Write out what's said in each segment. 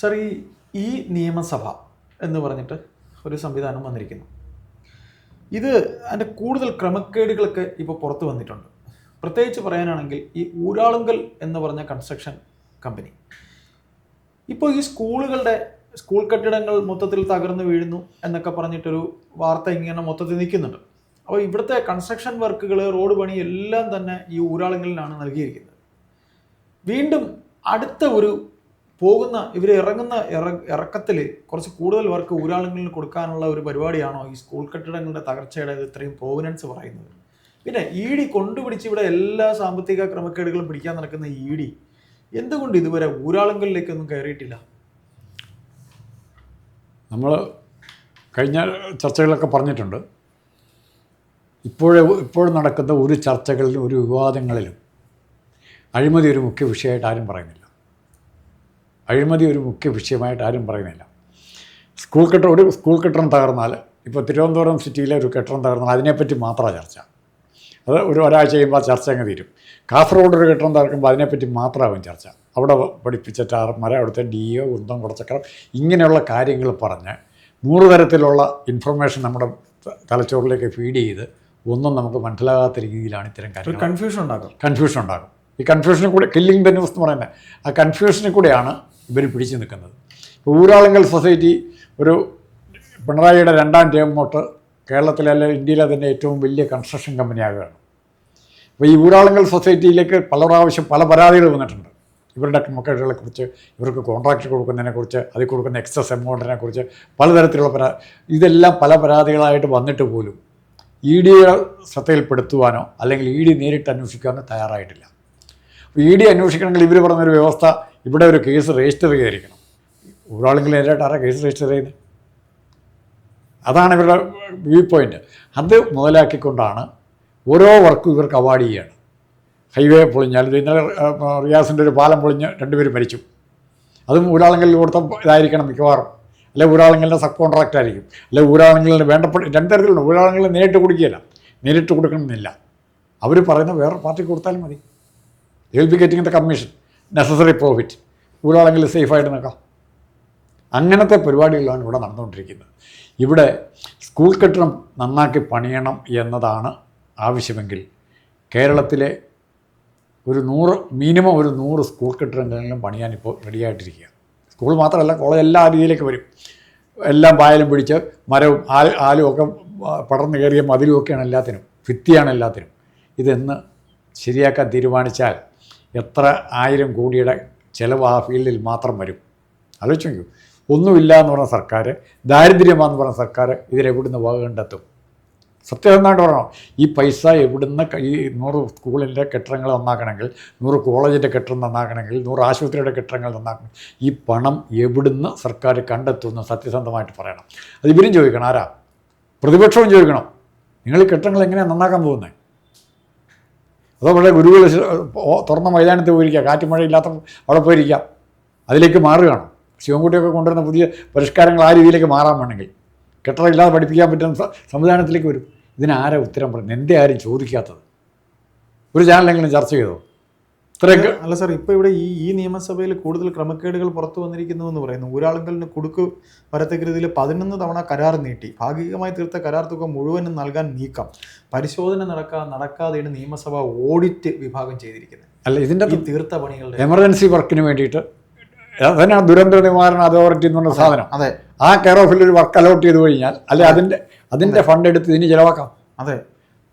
Sir ഈ ഈ നിയമസഭ എന്ന് പറഞ്ഞിട്ട് ഒരു സംവിധാനം വന്നിരിക്കുന്നു. ഇത് അതിന്റെ കൂടുതൽ ക്രമക്കേടുകളൊക്കെ ഇപ്പോൾ പുറത്ത് വന്നിട്ടുണ്ട്. പ്രത്യേകിച്ച് പറയാനാണെങ്കിൽ ഈ ഊരാളുങ്കൽ എന്ന് പറഞ്ഞ കൺസ്ട്രക്ഷൻ കമ്പനി ഇപ്പോൾ ഈ സ്കൂളുകളുടെ സ്കൂൾ കെട്ടിടങ്ങൾ മൊത്തത്തിൽ തകർന്നു വീഴുന്നു എന്നൊക്കെ പറഞ്ഞിട്ടൊരു വാർത്ത ഇങ്ങനെ മൊത്തത്തിൽ നിൽക്കുന്നുണ്ട്. അപ്പോൾ ഇവിടുത്തെ കൺസ്ട്രക്ഷൻ വർക്കുകൾ റോഡ് പണി എല്ലാം തന്നെ ഈ ഊരാളുങ്കലിനാണ് നൽകിയിരിക്കുന്നത്. വീണ്ടും അടുത്ത ഒരു പോകുന്ന ഇവർ ഇറങ്ങുന്ന ഇറ ഇറക്കത്തിൽ കുറച്ച് കൂടുതൽ വർക്ക് ഊരാളുകളിൽ കൊടുക്കാനുള്ള ഒരു പരിപാടിയാണോ ഈ സ്കൂൾ കെട്ടിടങ്ങളുടെ തകർച്ചയുടെ ഇത് ഇത്രയും പ്രോവിനൻസ് പറയുന്നത്? പിന്നെ ഇ ഡി കൊണ്ടുപിടിച്ച് ഇവിടെ എല്ലാ സാമ്പത്തിക ക്രമക്കേടുകളും പിടിക്കാൻ നടക്കുന്ന ഇ ഡി എന്തുകൊണ്ട് ഇതുവരെ ഊരാളുകളിലേക്കൊന്നും കയറിയിട്ടില്ല? നമ്മൾ കഴിഞ്ഞ ചർച്ചകളൊക്കെ പറഞ്ഞിട്ടുണ്ട്. ഇപ്പോഴേ ഇപ്പോൾ നടക്കുന്ന ഒരു ചർച്ചകളിലും ഒരു വിവാദങ്ങളിലും അഴിമതി ഒരു മുഖ്യ വിഷയമായിട്ട് ആരും പറയുന്നില്ല. അഴിമതി ഒരു മുഖ്യ വിഷയമായിട്ട് ആരും പറയുന്നില്ല. സ്കൂൾ കെട്ടിടം ഒരു സ്കൂൾ കെട്ടിടം തകർന്നാൽ ഇപ്പോൾ തിരുവനന്തപുരം സിറ്റിയിലെ ഒരു കെട്ടിടം തകർന്നാൽ അതിനെപ്പറ്റി മാത്രമാണ് ചർച്ച. അത് ഒരു ഒരാഴ്ച കഴിയുമ്പോൾ ആ ചർച്ച അങ്ങ് തീരും. കാസർഗോഡ് ഒരു കെട്ടിടം തകർക്കുമ്പോൾ അതിനെപ്പറ്റി മാത്രമാകും ചർച്ച. അവിടെ പഠിപ്പിച്ച ടാർമാരെ അവിടുത്തെ ഡി ഒ ഉന്തം കുടച്ചക്രം ഇങ്ങനെയുള്ള കാര്യങ്ങൾ പറഞ്ഞ് നൂറ് തരത്തിലുള്ള ഇൻഫർമേഷൻ നമ്മുടെ തലച്ചോറിലേക്ക് ഫീഡ് ചെയ്ത് ഒന്നും നമുക്ക് മനസ്സിലാകാത്ത രീതിയിലാണ് ഇത്തരം കാര്യങ്ങൾ. കൺഫ്യൂഷൻ ഉണ്ടാകും കൺഫ്യൂഷൻ ഉണ്ടാകും ഈ കൺഫ്യൂഷനെ കൂടെ കില്ലിംഗ് ദ ന്യൂസ് എന്ന് പറയുന്നത് ആ കൺഫ്യൂഷനെ കൂടെയാണ് ഇവർ പിടിച്ചു നിൽക്കുന്നത്. ഊരാളുങ്കൽ സൊസൈറ്റി ഒരു പിണറായിയുടെ രണ്ടാം ടേം തൊട്ട് കേരളത്തിലെ അല്ല ഇന്ത്യയിലെ തന്നെ ഏറ്റവും വലിയ കൺസ്ട്രക്ഷൻ കമ്പനിയാകുകയാണ് അപ്പോൾ ഈ ഊരാളുങ്കൽ സൊസൈറ്റിയിലേക്ക് പല പ്രാവശ്യം പല പരാതികൾ വന്നിട്ടുണ്ട്. ഇവരുടെ കുറിച്ച് ഇവർക്ക് കോൺട്രാക്ട് കൊടുക്കുന്നതിനെക്കുറിച്ച് അതിൽ കൊടുക്കുന്ന എക്സസ് എമൗണ്ടിനെ കുറിച്ച് പലതരത്തിലുള്ള പരാ ഇതെല്ലാം പല പരാതികളായിട്ട് വന്നിട്ട് പോലും ഇ ഡിയെ ശ്രദ്ധയിൽപ്പെടുത്തുവാനോ അല്ലെങ്കിൽ ഇ ഡി നേരിട്ട് അന്വേഷിക്കാനോ തയ്യാറായിട്ടില്ല. അപ്പോൾ ഇ ഡി അന്വേഷിക്കണമെങ്കിൽ ഇവർ പറഞ്ഞൊരു വ്യവസ്ഥ ഇവിടെ ഒരു കേസ് രജിസ്റ്റർ ചെയ്തിരിക്കണം. ഒരാളെങ്കിലും നേരിട്ട് ആരാ കേസ് രജിസ്റ്റർ ചെയ്യുന്നത്? അതാണ് ഇവരുടെ വ്യൂ പോയിന്റ് അത് മുതലാക്കിക്കൊണ്ടാണ് ഓരോ വർക്കും ഇവർക്ക് അവാർഡ് ചെയ്യുകയാണ് ഹൈവേ പൊളിഞ്ഞാൽ ഇന്നലെ റിയാസിന്റെ ഒരു പാലം പൊളിഞ്ഞ് രണ്ടുപേരും മരിച്ചു. അതും ഊരാളെങ്കിൽ കൊടുത്ത ഇതായിരിക്കണം മിക്കവാറും. അല്ലെ ഊരാളെങ്കിലിന്റെ സബ് കോൺട്രാക്റ്റ് ആയിരിക്കും. അല്ലെ ഊരാളെങ്കിലിന് വേണ്ടപ്പെട്ട രണ്ട് തരത്തിലുണ്ട്. ഊരാളെങ്കിൽ നേരിട്ട് കൊടുക്കുകയില്ല. നേരിട്ട് കൊടുക്കണമെന്നില്ല. അവർ പറയുന്ന വേറെ പാർട്ടി കൊടുത്താലും മതി. Will be commission necessary profit ഊരാളെങ്കിൽ സേഫായിട്ട് നിൽക്കാം. അങ്ങനത്തെ പരിപാടികളാണ് ഇവിടെ നടന്നുകൊണ്ടിരിക്കുന്നത്. ഇവിടെ സ്കൂൾ കെട്ടിടം നന്നാക്കി പണിയണം എന്നതാണ് ആവശ്യമെങ്കിൽ കേരളത്തിലെ ഒരു നൂറ് മിനിമം ഒരു നൂറ് സ്കൂൾ കെട്ടിടങ്ങളിലും പണിയാൻ ഇപ്പോൾ റെഡിയായിട്ടിരിക്കുക സ്കൂൾ മാത്രമല്ല കോളേജ് എല്ലാ രീതിയിലേക്ക് വരും. എല്ലാം പായലും പിടിച്ച് മരവും ആൽ ആലും ഒക്കെ പടർന്നു കയറിയ മതിലും ഒക്കെയാണ് എല്ലാത്തിനും. ഭിത്തിയാണ് എല്ലാത്തിനും. ഇതെന്ന് ശരിയാക്കാൻ തീരുമാനിച്ചാൽ എത്ര ആയിരം കോടിയുടെ ചിലവ് ആ ഫീൽഡിൽ മാത്രം വരും? ആലോചിച്ചു നോക്കൂ. ഒന്നുമില്ല എന്ന് പറഞ്ഞ സർക്കാർ ദാരിദ്ര്യമാണെന്ന് പറഞ്ഞ സർക്കാർ ഇതിലെവിടുന്ന് വക കണ്ടെത്തും? സത്യസന്ധമായിട്ട് പറയണം? ഈ പൈസ എവിടുന്ന് ഈ നൂറ് സ്കൂളിന്റെ കെട്ടിടങ്ങൾ നന്നാക്കണമെങ്കിൽ നൂറ് കോളേജിന്റെ കെട്ടിടം നന്നാക്കണമെങ്കിൽ നൂറ് ആശുപത്രിയുടെ കെട്ടിടങ്ങൾ നന്നാക്കണം. ഈ പണം എവിടുന്ന് സർക്കാർ കണ്ടെത്തുമെന്ന് സത്യസന്ധമായിട്ട് പറയണം. അത് ഇവരും ചോദിക്കണം. ആരാ? പ്രതിപക്ഷവും ചോദിക്കണം. നിങ്ങൾ കെട്ടിടങ്ങൾ എങ്ങനെയാണ് നന്നാക്കാൻ പോകുന്നത്? അതോ ഇവിടെ ഗുരുകുല തുറന്ന മൈതാനത്ത് പോയിരിക്കുക. കാറ്റ് മഴയില്ലാത്ത അവിടെ പോയിരിക്കാം അതിലേക്ക് മാറുകയാണ്. ശിവൻകുട്ടിയൊക്കെ കൊണ്ടുവരുന്ന പുതിയ പരിഷ്കാരങ്ങൾ ആ രീതിയിലേക്ക് മാറാൻ വേണമെങ്കിൽ. കെട്ടിടം ഇല്ലാതെ പഠിപ്പിക്കാൻ പറ്റുന്ന സംവിധാനത്തിലേക്ക് വരും. ഇതിനാരാ ഉത്തരം പറയുന്നത്? എന്റെ ആരും ചോദിക്കാത്തത്. ഒരു ചാനലെങ്കിലും ചർച്ച ചെയ്തോ? അല്ല സാർ ഇപ്പൊ ഇവിടെ ഈ ഈ നിയമസഭയിൽ കൂടുതൽ ക്രമക്കേടുകൾ പുറത്തു വന്നിരിക്കുന്നു എന്ന് പറയുന്നു. ഒരാളെങ്കിലും കുടുക്ക് വരത്തക്കരുതിൽ പതിനൊന്ന് തവണ കരാർ നീട്ടി. ഭാഗികമായി തീർത്ത കരാർ തുക മുഴുവനും നൽകാൻ നീക്കം. പരിശോധന നടക്കാ നടക്കാതെയാണ് നിയമസഭ ഓഡിറ്റ് വിഭാഗം ചെയ്തിരിക്കുന്നത്. അല്ല ഇതിന്റെ തീർത്ത പണികളുടെ എമർജൻസി വർക്കിന് വേണ്ടിയിട്ട് അതന്നെ ദുരന്ത നിവാരണ അതോറിറ്റി എന്ന് പറഞ്ഞ സാധനം? അതെ. ആ കെയർ ഓഫിൽ ഒരു വർക്ക് അലോട്ട് ചെയ്ത് കഴിഞ്ഞാൽ അല്ലെ അതിന്റെ അതിന്റെ ഫണ്ട് എടുത്ത് ഇതിന് ചിലവാക്കാം. അതെ.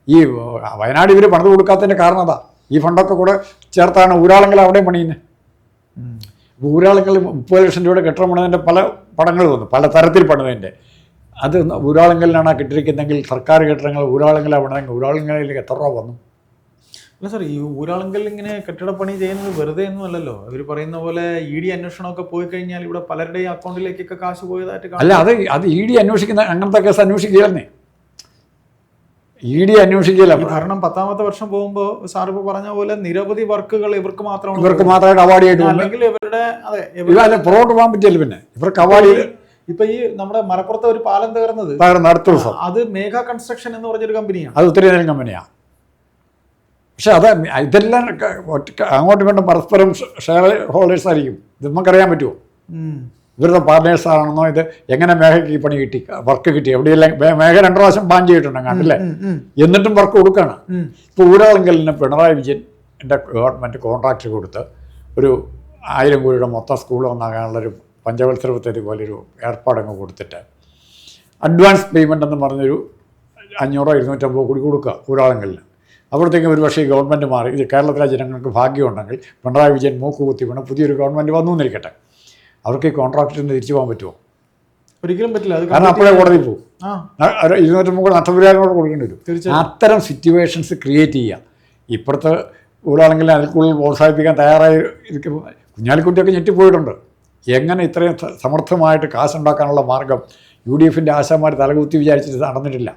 ഈ വയനാട് ഇവർ പണിത് കൊടുക്കാത്തതിന്റെ കാരണം അതാ. ഈ ഫണ്ടൊക്കെ കൂടെ ചേർത്താണ് ഊരാളെങ്കിൽ അവിടെ പണിയുന്നത് അപ്പോൾ ഊരാളുകൾ മുപ്പത് ലക്ഷം രൂപയുടെ കെട്ടിടം പണിതതിന്റെ പല പടങ്ങൾ വന്നു പല തരത്തിൽ പണിതതിന്റെ അത് ഊരാളെങ്കിലാണ് ആ കെട്ടിരിക്കുന്നെങ്കിൽ സർക്കാർ കെട്ടിടങ്ങൾ ഊരാളെങ്കിലാണ് പണിതെങ്കിൽ ഊരാളെങ്കിലേക്ക് എത്ര രൂപ വന്നു? അല്ല സാർ ഈ ഊരാളുങ്കൽ ഇങ്ങനെ കെട്ടിടപ്പണി ചെയ്യുന്നത് വെറുതെ ഒന്നും അല്ലല്ലോ. അവർ പറയുന്ന പോലെ ഇ ഡി അന്വേഷണമൊക്കെ പോയി കഴിഞ്ഞാൽ ഇവിടെ പലരുടെയും അക്കൗണ്ടിലേക്കൊക്കെ കാശ് പോയതായിട്ട്. അല്ല അത് അത് ഇ ഡി അന്വേഷിക്കുന്ന അങ്ങനത്തെ കേസ് അന്വേഷിക്കുകയല്ലേ ഇ ഡി അന്വേഷിക്കില്ല. കാരണം പത്താമത്തെ വർഷം പോകുമ്പോൾ സാർ ഇപ്പോൾ പറഞ്ഞ പോലെ നിരവധി വർക്കുകൾ ഇവർക്ക് മാത്രമാണ് ഇവർക്ക് മാത്രമായിട്ട് അവാർഡ് ചെയ്തിട്ട് അല്ലെങ്കിൽ ഇവരുടെ അതെ ഇവർ- ഇവ അല്ല പുറകോട്ട് പോകാൻ പറ്റില്ല പിന്നെ. ഇവർക്ക് അവാർഡ് ഇപ്പൊ ഈ നമ്മുടെ മലപ്പുറത്തെ ഒരു പാലം തകർന്നത്. തകർന്ന അടുത്ത ദിവസം അത് മേഘ കൺസ്ട്രക്ഷൻ എന്ന് പറഞ്ഞൊരു കമ്പനിയാണ് അത് ഉത്തരേന്ത്യൻ കമ്പനിയാണ് പക്ഷെ അത് ഇതെല്ലാം അങ്ങോട്ടും ഇങ്ങോട്ടും പരസ്പരം ഷെയർ ഹോൾഡേഴ്സ് ആയിരിക്കും. ഇത് നമുക്കറിയാൻ പറ്റുമോ. ഇവരുടെ പാർട്ട്നേഴ്സ് ആണെന്നോ ഇത് എങ്ങനെ മേഘയ്ക്ക് ഈ പണി കിട്ടി വർക്ക് കിട്ടി? എവിടെയെല്ലാം മേഘ രണ്ടു പ്രാവശ്യം ബാൻ ചെയ്തിട്ടുണ്ട് കണ്ടില്ലേ എന്നിട്ടും വർക്ക് കൊടുക്കുകയാണ്. ഇപ്പോൾ ഊരാളെങ്കലിന് പിണറായി വിജയൻ എന്റെ ഗവൺമെന്റ് കോൺട്രാക്റ്റ് കൊടുത്ത് ഒരു ആയിരം കോടിയുടെ മൊത്തം സ്കൂൾ ഒന്നാകാനുള്ളൊരു പഞ്ചവത്സര പദ്ധതി പോലൊരു ഏർപ്പാടങ്ങ് കൊടുത്തിട്ട് അഡ്വാൻസ് പേയ്മെന്റ് എന്ന് പറഞ്ഞൊരു അഞ്ഞൂറോ ഇരുന്നൂറ്റമ്പതോ കൂടി കൊടുക്കുക ഊരാളെങ്കലിന്. അപ്പോഴത്തേക്കും ഒരു പക്ഷേ ഈ ഗവൺമെന്റ് മാറി ഇത് കേരളത്തിലെ ജനങ്ങൾക്ക് ഭാഗ്യമുണ്ടെങ്കിൽ പിണറായി വിജയൻ മൂക്ക് കുത്തി വീണ് പുതിയൊരു ഗവൺമെന്റ് വന്നു എന്നിരിക്കട്ടെ. അവർക്ക് ഈ കോൺട്രാക്റ്റിന് തിരിച്ചു പോകാൻ പറ്റുമോ? ഒരിക്കലും പറ്റില്ല. അത് കാരണം അപ്പോഴേ കോടതി പോകും ഇരുന്നൂറ്റമ്പത് കൂടെ നഷ്ടപരിഹാരം കൂടെ കൊടുക്കേണ്ടി വരും. അത്തരം സിറ്റുവേഷൻസ് ക്രിയേറ്റ് ചെയ്യുക. ഇപ്പോഴത്തെ ഊരാണെങ്കിൽ അതിൽ കൂടുതൽ പ്രോത്സാഹിപ്പിക്കാൻ തയ്യാറായി ഇരിക്കുമ്പോൾ കുഞ്ഞാലിക്കുട്ടിയൊക്കെ ഞെട്ടിപ്പോയിട്ടുണ്ട്. എങ്ങനെ ഇത്രയും സമർത്ഥമായിട്ട് കാശുണ്ടാക്കാനുള്ള മാർഗം യു ഡി എഫിന്റെ ആശാന്മാർ തലകുത്തി വിചാരിച്ചിട്ട് നടന്നിട്ടില്ല.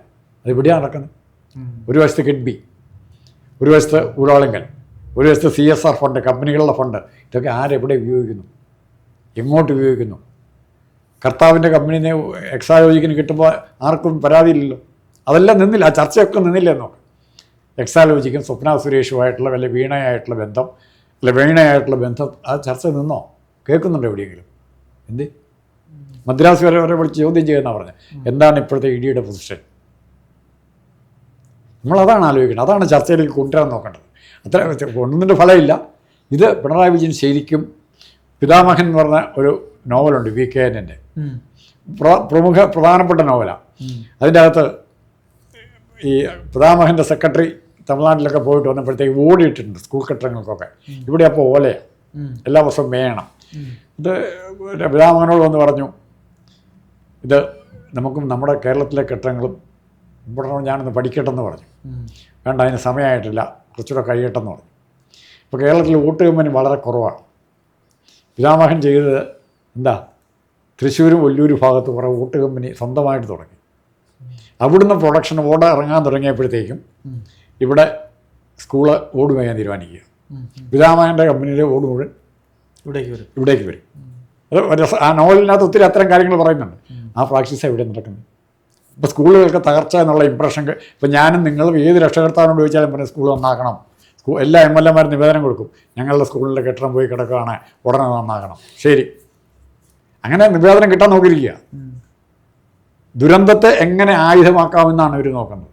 അത് ഇവിടെയാണ് നടക്കുന്നത്. ഒരു വശത്ത് കിഡ്ബി ഒരു വശത്ത് ഊരാളിങ്കൽ ഒരു വശത്ത് സി എസ് ആർ ഫണ്ട് കമ്പനികളുടെ ഫണ്ട്. ഇതൊക്കെ ആരെവിടെ ഉപയോഗിക്കുന്നു? എങ്ങോട്ട് ഉപയോഗിക്കുന്നു? കർത്താവിന്റെ കമ്പനിനെ എക്സാലോജിക്കിന് കിട്ടുമ്പോൾ ആർക്കും പരാതിയില്ലല്ലോ. അതെല്ലാം നിന്നില്ല. ആ ചർച്ചയൊക്കെ നിന്നില്ല എന്നൊക്കെ എക്സാലോജിക്കും സ്വപ്ന സുരേഷുമായിട്ടുള്ള വല്ല വീണയായിട്ടുള്ള ബന്ധം അല്ല വീണയായിട്ടുള്ള ബന്ധം ആ ചർച്ച നിന്നോ? കേൾക്കുന്നുണ്ടോ എവിടെയെങ്കിലും? എന്ത്? മദ്രാസ് വരെ വരെ വിളിച്ച് ചോദ്യം ചെയ്യുന്ന പറഞ്ഞത് എന്താണ് ഇപ്പോഴത്തെ ഇഡിയുടെ പൊസിഷൻ? നമ്മളതാണ് ആലോചിക്കുന്നത്. അതാണ് ചർച്ചയിലേക്ക് കൊണ്ടുവരാൻ നോക്കേണ്ടത്. അത്ര ഒന്നിന്റെ ഫലമില്ല. ഇത് പിണറായി വിജയൻ ശരിക്കും പിതാമഹൻ എന്ന് പറഞ്ഞ ഒരു നോവലുണ്ട് വി കെ എന്റെ പ്രമുഖ പ്രധാനപ്പെട്ട നോവലാണ്. അതിന്റെ അകത്ത് ഈ പിതാമഹന്റെ സെക്രട്ടറി തമിഴ്നാട്ടിലൊക്കെ പോയിട്ട് വന്നപ്പോഴത്തേക്ക് ഓടിയിട്ടുണ്ട് സ്കൂൾ കെട്ടിടങ്ങൾക്കൊക്കെ. ഇവിടെ അപ്പോൾ ഓലയാണ് എല്ലാ വർഷവും മേയണം ഇത് പിതാമഹനോട് വന്ന് പറഞ്ഞു ഇത് നമുക്കും നമ്മുടെ കേരളത്തിലെ കെട്ടിടങ്ങളും ഇവിടെ ഞാനൊന്ന് പഠിക്കട്ടെന്ന് പറഞ്ഞു. വേണ്ട അതിന് സമയമായിട്ടില്ല. കുറച്ചുകൂടെ കഴിയട്ടെന്ന് പറഞ്ഞു. ഇപ്പോൾ കേരളത്തിൽ വോട്ട് കമ്പനി വളരെ കുറവാണ്. പിതാമഹൻ ചെയ്തത് എന്താ? തൃശ്ശൂരും വല്ലൂരും ഭാഗത്ത് കുറേ വോട്ട് കമ്പനി സ്വന്തമായിട്ട് തുടങ്ങി. അവിടുന്ന് പ്രൊഡക്ഷൻ ഓർഡർ ഇറങ്ങാൻ തുടങ്ങിയപ്പോഴത്തേക്കും ഇവിടെ സ്കൂൾ ഓട് മേയാൻ തീരുമാനിക്കുക. പിതാമഹന്റെ കമ്പനിയിലെ ഓട് മുഴുവൻ ഇവിടേക്ക് വരും. ഇവിടേക്ക് വരും. അത് ആ നോവലിനകത്ത് ഒത്തിരി അത്തരം കാര്യങ്ങൾ പറയുന്നുണ്ട്. ആ പ്രാക്ടീസ് എവിടെ നടക്കുന്നത് ഇപ്പോൾ സ്കൂളുകൾക്ക് തകർച്ച എന്നുള്ള ഇമ്പ്രഷൻ ഇപ്പം ഞാനും നിങ്ങളും ഏത് രക്ഷകർത്താവിനോട് ചോദിച്ചാലും പറയും സ്കൂൾ നന്നാക്കണം. എല്ലാ എം എൽ എമാരും നിവേദനം കൊടുക്കും. ഞങ്ങളുടെ സ്കൂളിലെ കെട്ടിടം പോയി കിടക്കുകയാണ്. ഉടനെ നന്നാക്കണം ശരി. അങ്ങനെ നിവേദനം കിട്ടാൻ നോക്കിയിരിക്കുക. ദുരന്തത്തെ എങ്ങനെ ആയുധമാക്കാമെന്നാണ് ഇവർ നോക്കുന്നത്.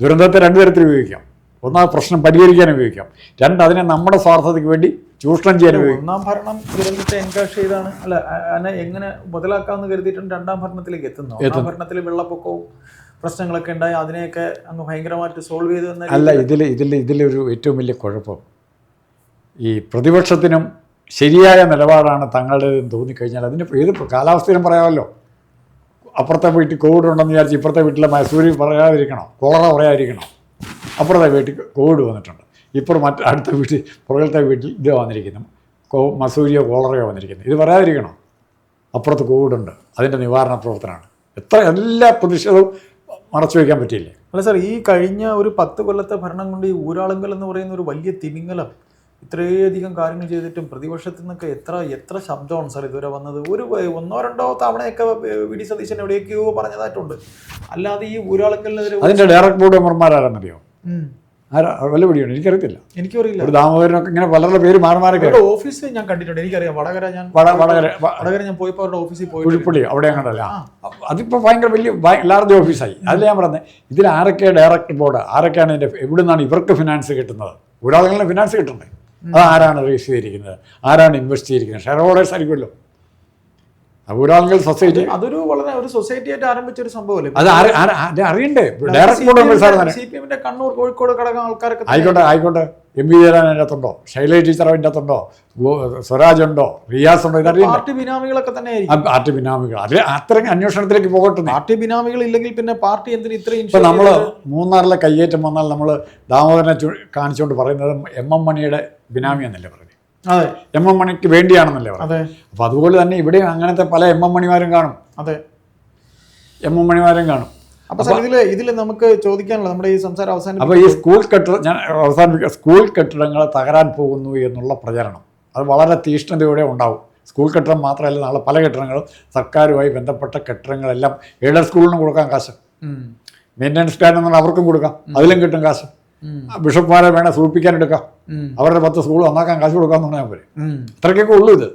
ദുരന്തത്തെ രണ്ട് തരത്തിൽ ഉപയോഗിക്കാം. ഒന്നാമത് പ്രശ്നം പരിഹരിക്കാൻ ഉപയോഗിക്കാം. രണ്ട് അതിനെ നമ്മുടെ സ്വാർത്ഥതയ്ക്ക് വേണ്ടി ചൂഷണം ചെയ്യാൻ ഉപയോഗിക്കും. ഒന്നാം ഭരണം ദുരന്തത്തെ എൻകാഷ് ചെയ്താണ്. അല്ല അതിനെ എങ്ങനെ മുതലാക്കാമെന്ന് കരുതിയിട്ടുണ്ട് രണ്ടാം ഭരണത്തിലേക്ക് എത്തുന്നു ഒന്നാം ഭരണത്തിൽ വെള്ളപ്പൊക്കവും പ്രശ്നങ്ങളൊക്കെ ഉണ്ടായി അതിനെയൊക്കെ അങ്ങ് ഭയങ്കരമായിട്ട് സോൾവ് ചെയ്തു എന്ന അല്ല ഇതിൽ ഇതിൽ ഇതിലൊരു ഏറ്റവും വലിയ കുഴപ്പം. ഈ പ്രതിപക്ഷത്തിനും ശരിയായ നിലപാടാണ് തങ്ങളുടേതെന്ന് തോന്നിക്കഴിഞ്ഞാൽ അതിന് ഏത് കാലാവസ്ഥയിലും പറയാമല്ലോ. അപ്പുറത്തെ വീട്ടിൽ കോവിഡ് ഉണ്ടെന്ന് വിചാരിച്ച് ഇപ്പുറത്തെ വീട്ടിലെ മൈസൂരി പറയാതിരിക്കണം. കോളറ പറയാതിരിക്കണം. അപ്പുറത്തെ വീട്ടിൽ കോവിഡ് വന്നിട്ടുണ്ട്. ഇപ്പോൾ മറ്റ അടുത്ത വീട്ടിൽ പുറകിലത്തെ വീട്ടിൽ ഇത് വന്നിരിക്കുന്നു. കോ മസൂരിയോ കോളറയോ വന്നിരിക്കുന്നു. ഇത് പറയാതിരിക്കണം? അപ്പുറത്ത് കോവിഡുണ്ട് അതിന്റെ നിവാരണ പ്രവർത്തനമാണ്. എത്ര എല്ലാ പ്രതിഷേധവും മറച്ചു വയ്ക്കാൻ പറ്റിയില്ലേ? അല്ല സാർ ഈ കഴിഞ്ഞ ഒരു പത്ത് കൊല്ലത്തെ ഭരണം കൊണ്ട് ഈ ഊരാളുങ്കൽ എന്ന് പറയുന്ന ഒരു വലിയ തിമിംഗലം ഇത്രയധികം കാര്യങ്ങൾ ചെയ്തിട്ടും പ്രതിപക്ഷത്തു നിന്നൊക്കെ എത്ര എത്ര ശബ്ദമാണ് സാർ ഇതുവരെ വന്നത്? ഒരു ഒന്നോ രണ്ടോ തവണയൊക്കെ വി ഡി സതീശൻ എവിടെയൊക്കെയോ പറഞ്ഞതായിട്ടുണ്ട്. അല്ലാതെ ഈ ഊരാളുങ്കലിനെതിരെ അതിന്റെ ഡയറക്ട് ബോർഡ് മെമ്പർമാരാരെന്നറിയോ ഉം. ആരാ? വല്ല പിടിയുണ്ട്? എനിക്കറിയത്തില്ല. എനിക്കറിയില്ല. ഒരു ദാമോദരനൊക്കെ ഇങ്ങനെ പലരുടെ പേര് മാറി മാറി അവരുടെ ഓഫീസ് ഞാൻ കണ്ടിട്ടുണ്ട്. എനിക്കറിയാം. വടകര ഞാൻ വട- വടകര വ- വടകര ഞാൻ പോയപ്പോൾ അവരുടെ ഓഫീസിൽ പോയി കുഴിപ്പള്ളി അവിടെ അങ്ങോട്ടല്ല അതിപ്പോൾ ഭയങ്കര വലിയ ലാർജ് ഓഫീസായി. അതിൽ ഞാൻ പറഞ്ഞത് ഇതിൽ ആരൊക്കെ ഡയറക്ടർ ബോർഡ് ആരൊക്കെയാണ് ഇതിന്റെ എവിടെ നിന്നാണ് ഇവർക്ക് ഫിനാൻസ് കിട്ടുന്നത്? ഒരാളെങ്കിലും ഫിനാൻസ് കിട്ടുന്നത് അത് ആരാണ് രജിസ്റ്റർ ചെയ്തിരിക്കുന്നത്? ആരാണ് ഇൻവെസ്റ്റ് ചെയ്തിരിക്കുന്നത്? ഷെയർ ഹോൾഡേഴ്സ് ആയിരിക്കുമല്ലോ. ഒരാളെങ്കിൽ സൊസൈറ്റി. അതൊരു വളരെ ഒരു സൊസൈറ്റി ആയിട്ട് ആരംഭിച്ച ഒരു സംഭവമല്ലേ അത് അറിയണ്ടേ? ഡയറക്ടർ സി പി എമ്മിന്റെ കണ്ണൂർ കോഴിക്കോട് ഘടകം ആൾക്കാരൊക്കെ തന്നെ- ആയിക്കോട്ടെ ആയിക്കോട്ടെ. എം വി ജയരാൻ അതിന്റെ അകത്തുണ്ടോ ശൈലജ ടീച്ചർ അതിന്റെ അകത്തുണ്ടോ? സ്വരാജ് ഉണ്ടോ? റിയാസ് ഉണ്ടോ? ഇതറിയാം പാർട്ടി ബിനാമികളൊക്കെ തന്നെ പാർട്ടി ബിനാമികൾ. അത് അത്രയും അന്വേഷണത്തിലേക്ക് പോകട്ടെ. പാർട്ടി ബിനാമികൾ ഇല്ലെങ്കിൽ പിന്നെ പാർട്ടി എന്തിന് ഇത്രയും ഇപ്പം നമ്മൾ മൂന്നാറിലെ കയ്യേറ്റം വന്നാൽ നമ്മൾ ദാമോദരനെ കാണിച്ചുകൊണ്ട് പറയുന്നത് എം എം മണിയുടെ ബിനാമി എന്നല്ലേ പറയുന്നത്? അതെ. എം എം മണിക്ക് വേണ്ടിയാണെന്നല്ലേ അതെ. അപ്പോൾ അതുപോലെ തന്നെ ഇവിടെ അങ്ങനത്തെ പല എം എം മണിമാരും കാണും. അതെ. എം എം മണിമാരും കാണും. അപ്പൊ ഇതിൽ ഇതിൽ നമുക്ക് ചോദിക്കാനുള്ള നമ്മുടെ ഈ സംസാരം അവസാനം അപ്പൊ ഈ സ്കൂൾ കെട്ടിട ഞാൻ അവസാനിപ്പിക്കുക സ്കൂൾ കെട്ടിടങ്ങൾ തകരാൻ പോകുന്നു എന്നുള്ള പ്രചരണം. അത് വളരെ തീഷ്ണതയോടെ ഉണ്ടാവും. സ്കൂൾ കെട്ടിടം മാത്രമല്ല നാളെ പല കെട്ടിടങ്ങളും സർക്കാരുമായി ബന്ധപ്പെട്ട കെട്ടിടങ്ങളെല്ലാം എയ്ഡഡ് സ്കൂളിനും കൊടുക്കാം കാശ്. മെയിന്റനൻസ് സ്റ്റാൻഡ് എന്നുള്ള അവർക്കും കൊടുക്കാം. അതിലും കിട്ടും കാശ്. ബിഷപ്പ്മാരെ വേണേൽ സൂപ്പിക്കാൻ എടുക്കാം അവരുടെ പത്ത് സ്കൂൾ നന്നാക്കാൻ കാശ് കൊടുക്കാമെന്ന് പറഞ്ഞാൽ പോരെ. അത്രയ്ക്കൊക്കെ ഉള്ളൂ ഇത്.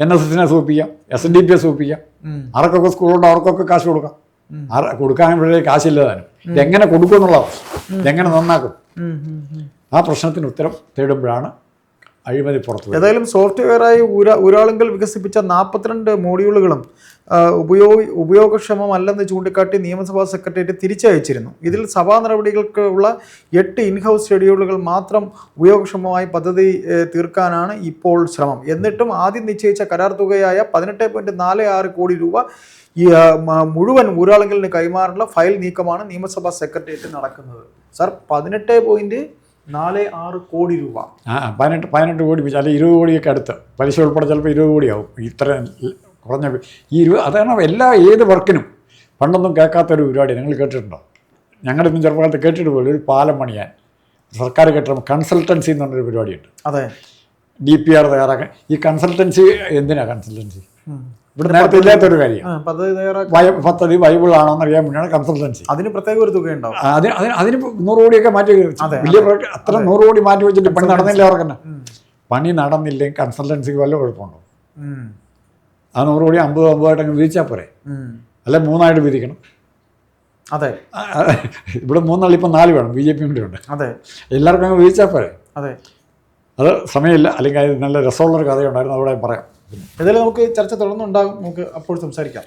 എൻ എസ് എസിനെ സൂപ്പിക്കാം എസ് എൻ ഡി പിയെ സൂപ്പിക്കാം. ആർക്കൊക്കെ സ്കൂളുണ്ട് അവർക്കൊക്കെ കാശ് കൊടുക്കാം. കൊടുക്കാൻ ഇവിടെ കാശില്ല താനും. ഇതെങ്ങനെ കൊടുക്കും എന്നുള്ള പ്രശ്നം ഇതെങ്ങനെ നന്നാക്കും. ആ പ്രശ്നത്തിന് ഉത്തരം തേടുമ്പോഴാണ് അഴിമതി പുറത്തു ഏതായാലും സോഫ്റ്റ്വെയറായി ഊരാ ഊരാളുങ്കൽ വികസിപ്പിച്ച നാൽപ്പത്തിരണ്ട് മോഡ്യൂളുകളും ഉപയോഗ ഉപയോഗക്ഷമമല്ലെന്ന് ചൂണ്ടിക്കാട്ടി നിയമസഭാ സെക്രട്ടേറിയറ്റ് തിരിച്ചയച്ചിരുന്നു. ഇതിൽ സഭാ നടപടികൾക്ക് ഉള്ള എട്ട് ഇൻഹൗസ് ഷെഡ്യൂളുകൾ മാത്രം ഉപയോഗക്ഷമമായി പദ്ധതി തീർക്കാനാണ് ഇപ്പോൾ ശ്രമം. എന്നിട്ടും ആദ്യം നിശ്ചയിച്ച കരാർ തുകയായ പതിനെട്ട് പോയിന്റ് നാല് ആറ് കോടി രൂപ ഈ മുഴുവൻ ഊരാളുങ്കലിന് കൈമാറാനുള്ള ഫയൽ നീക്കമാണ് നിയമസഭാ സെക്രട്ടേറിയറ്റ് നടക്കുന്നത്. സാർ പതിനെട്ട് പോയിന്റ് നാല് ആറ് കോടി രൂപ. ആ പതിനെട്ട് പതിനെട്ട് കോടി വെച്ച് അല്ലെങ്കിൽ ഇരുപത് കോടിയൊക്കെ അടുത്ത്. പലിശ ഉൾപ്പെടെ ചിലപ്പോൾ ഇരുപത് കോടിയാവും. ഇത്ര കുറഞ്ഞ ഈ ഇരുപത് അതാണ് എല്ലാ ഏത് വർക്കിനും പണ്ടൊന്നും കേൾക്കാത്തൊരു പരിപാടി നിങ്ങൾ കേട്ടിട്ടുണ്ടോ? ഞങ്ങളിപ്പം ചെറുപ്പകാലത്ത് കേട്ടിട്ട് പോലും ഒരു പാലം പണിയാൻ സർക്കാർ കെട്ടിടം കൺസൾട്ടൻസി എന്ന് പറഞ്ഞൊരു പരിപാടിയുണ്ട്. അതെ. ഡി പി ആർ തയ്യാറാക്കാൻ. ഈ കൺസൾട്ടൻസി എന്തിനാ കൺസൾട്ടൻസി. ഇവിടെ നേരത്തെ ഇല്ലാത്തൊരു കാര്യമാണ് ആ, പദ്ധതി ബൈബിൾ ആണോ അറിയാൻ വേണ്ടിയാണ് കൺസൾട്ടൻസി അതിന് പ്രത്യേക ഒരു തുക ഉണ്ടാവും അതിന് അതിന് അതിന് നൂറ് കോടിയൊക്കെ മാറ്റി. വലിയ അത്ര നൂറ് കോടി മാറ്റി വെച്ചിട്ട് പണി നടന്നില്ല അവർക്ക് തന്നെ. പണി നടന്നില്ലെങ്കിൽ കൺസൾട്ടൻസിക്ക് വല്ല കുഴപ്പമുണ്ടോ? ആ നൂറ് കോടി അമ്പത് അമ്പതായിട്ട് അങ്ങ് വിരിച്ചാൽ പോരെ അല്ലെ മൂന്നായിട്ട് വിരിക്കണം. അതെ. ഇവിടെ മൂന്നാൾ ഇപ്പം നാല് വേണം ബി ജെ പി കൂടെ ഉണ്ട്. അതെ. എല്ലാവർക്കും അങ്ങ് വിരിച്ചാൽ പോരെ. അതെ. അത് സമയമില്ല. അല്ലെങ്കിൽ നല്ല രസമുള്ളൊരു കഥയുണ്ടായിരുന്നു അവിടെ പറയാം. ഏതായാലും നമുക്ക് ചർച്ച തുടർന്നുണ്ടാകും. നമുക്ക് അപ്പോൾ സംസാരിക്കാം.